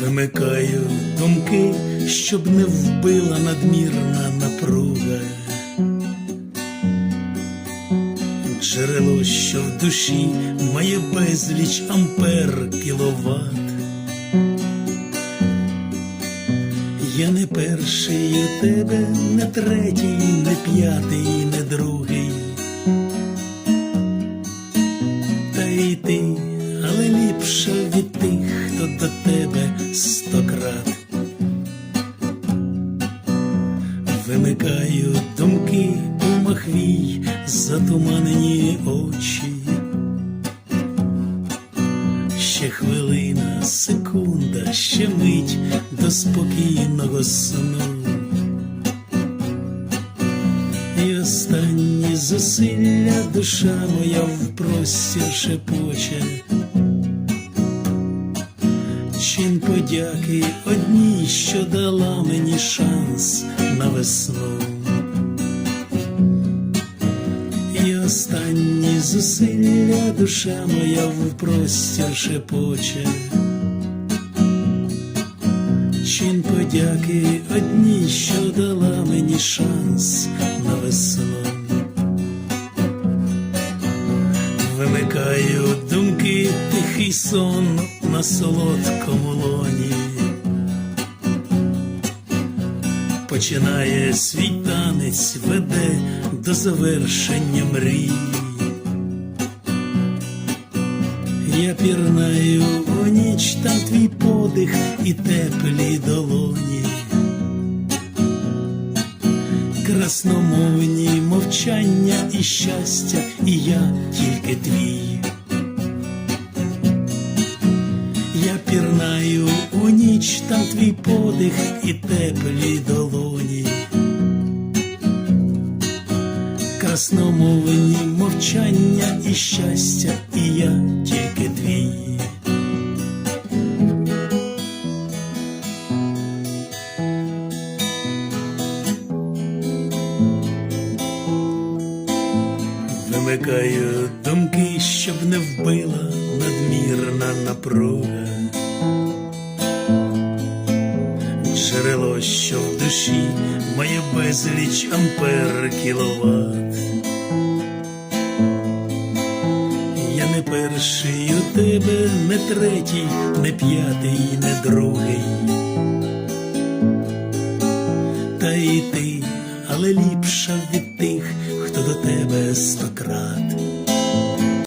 Вимикаю думки, щоб не вбила надмірна напруга. Джерело, що в душі має безліч ампер кіловат. Я не перший у тебе, не третій, не п'ятий, не другий. Хто до тебе сто крат. Вимикаю думки у махвій, затуманені очі. Ще хвилина, секунда, ще мить до спокійного сну. І останні зусилля душа моя в простір шепоче. Чин подяки одній, що дала мені шанс на весну. І останні зусилля душа моя в простір шепоче. Чин подяки одній, що дала мені шанс на весну. Вимикаю думки, тихий сон на солодкому лоні. Починає свій танець, веде до завершення мрій. Я пірнаю у ніч, там твій подих і теплі долоні. Красномовні мовчання і щастя, і я тільки твій. Я пірнаю у ніч, там твій подих і теплі долоні. Красномовні мовчання і щастя, і я тільки твій. Вимикаю думки, щоб не вбила надмірна напруга. Джерело, що в душі має безліч ампер кіловат. Я не перший у тебе, не третій, не п'ятий, не другий. Та й ти, але ліпша від тих, до тебе стократ.